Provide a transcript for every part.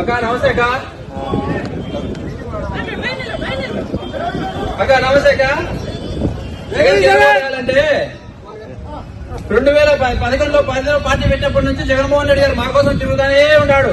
అక్క నమస్తే అక్క. అక్క నమస్తే అక్క. జగన్కి రెండు వేల పదకొండులో పదిలో పార్టీ పెట్టినప్పటి నుంచి జగన్మోహన్ రెడ్డి గారు మా కోసం తిరుగుతానే ఉన్నాడు.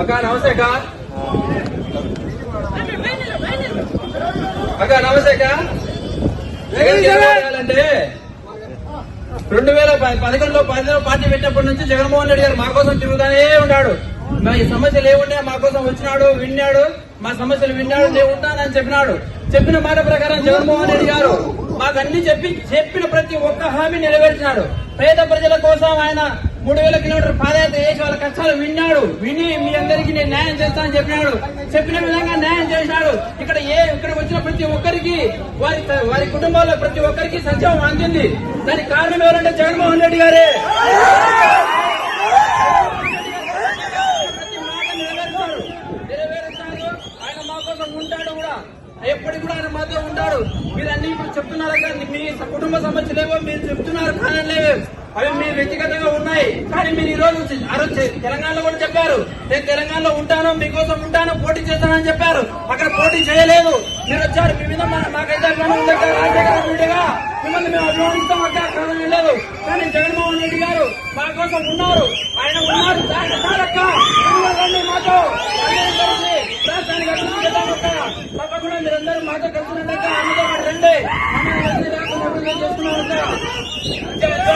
అక్క నమస్తే అక్క. అక్క నమస్తే అక్క. జగన్ రెండు వేల పదకొండులో పదిలో పార్టీ పెట్టినప్పటి నుంచి జగన్మోహన్ రెడ్డి గారు మా కోసం తిరుగుతానే ఉన్నాడు. మా ఈ సమస్యలు ఏముంటే మా కోసం వచ్చినాడు విన్నాడు మా సమస్యలు విన్నాడు నేను ఉంటానని చెప్పినాడు. చెప్పిన మాట ప్రకారం జగన్మోహన్ రెడ్డి గారు మాకు అన్ని చెప్పి చెప్పిన ప్రతి ఒక్క హామీ నెరవేర్చినాడు. పేద ప్రజల కోసం ఆయన మూడు వేల కిలోమీటర్ పాదయాత్ర చేసి వాళ్ళ కష్టాలు విన్నాడు. విని మీ అందరికీ నేను న్యాయం చేస్తానని చెప్పినాడు. చెప్పిన విధంగా న్యాయం చేసినాడు ఇక్కడ ప్రతి ఒక్కరికి వారి వారి కుటుంబాల్లో ప్రతి ఒక్కరికి సంక్షేమం అందింది. దానికి కారణం ఎవరంటే జగన్మోహన్ రెడ్డి గారే. ప్రతి ఆయన మా కోసం ఉంటాడు కూడా. ఎప్పటికి కూడా ఆయన మాతో ఉంటాడు. మీరు అన్ని ఇప్పుడు చెప్తున్నారు కానీ మీ కుటుంబ సమస్యలేవో మీరు చెప్తున్నారు కారణం లేవే. అవి మీ వ్యక్తిగతంగా ఉన్నాయి. కానీ మీరు ఈ రోజు వచ్చి- ఆ రోజు తెలంగాణలో కూడా చెప్పారు. నేను తెలంగాణలో ఉంటాను మీకోసం ఉంటాను పోటీ చేస్తానని చెప్పారు. అక్కడ పోటీ చేయలేదు. మీరు వచ్చారు. మీ మీద మాకైతే రాజశేఖర రెడ్డిగా మిమ్మల్ని మేము అభిమానిస్తాం అక్కడ లేదు కానీ జగన్మోహన్ రెడ్డి గారు మా కోసం ఉన్నారు. ఆయన ఉన్నారు. దానికి మీరు మాతో రాష్ట్రానికి అభివృద్ధి చేద్దాం అక్క. తప్పకుండా మీరందరూ మాతో కలిసినట్టు అమ్మతో పాటు రండి మమ్మల్ని రాకుండా చేస్తున్నాం అక్క.